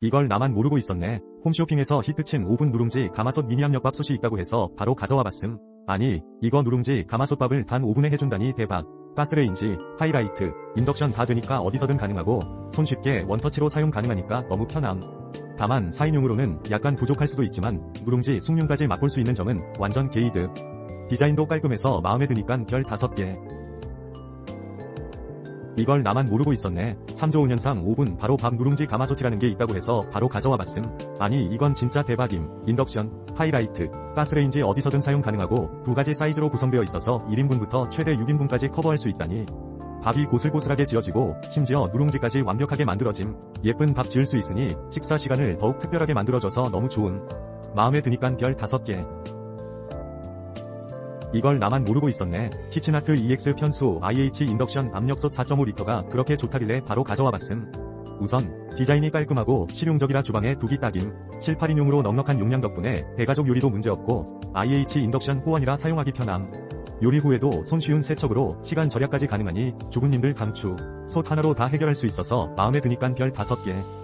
이걸 나만 모르고 있었네. 홈쇼핑에서 히트친 오븐 누룽지 가마솥 미니 압력밥 솥이 있다고 해서 바로 가져와 봤음. 아니, 이거 누룽지 가마솥밥을 단 5분에 해준다니 대박. 가스레인지, 하이라이트, 인덕션 다 되니까 어디서든 가능하고 손쉽게 원터치로 사용 가능하니까 너무 편함. 다만 4인용으로는 약간 부족할 수도 있지만 누룽지 숭늉까지 맛볼 수 있는 점은 완전 게이드. 디자인도 깔끔해서 마음에 드니깐 별 5개. 이걸 나만 모르고 있었네. 3조 5년상 5분 바로 밥 누룽지 가마솥이라는 게 있다고 해서 바로 가져와 봤음. 아니 이건 진짜 대박임. 인덕션, 하이라이트, 가스레인지 어디서든 사용 가능하고 두 가지 사이즈로 구성되어 있어서 1인분부터 최대 6인분까지 커버할 수 있다니. 밥이 고슬고슬하게 지어지고 심지어 누룽지까지 완벽하게 만들어짐. 예쁜 밥 지을 수 있으니 식사 시간을 더욱 특별하게 만들어줘서 너무 좋음. 마음에 드니깐 별 5개. 이걸 나만 모르고 있었네. 키친하트 EX 편수 IH 인덕션 압력솥 4.5리터가 그렇게 좋다길래 바로 가져와 봤음. 우선 디자인이 깔끔하고 실용적이라 주방에 두기 딱임. 7, 8인용으로 넉넉한 용량 덕분에 대가족 요리도 문제없고 IH 인덕션 호환이라 사용하기 편함. 요리 후에도 손쉬운 세척으로 시간 절약까지 가능하니 주부님들 강추. 솥 하나로 다 해결할 수 있어서 마음에 드니깐 별 5개.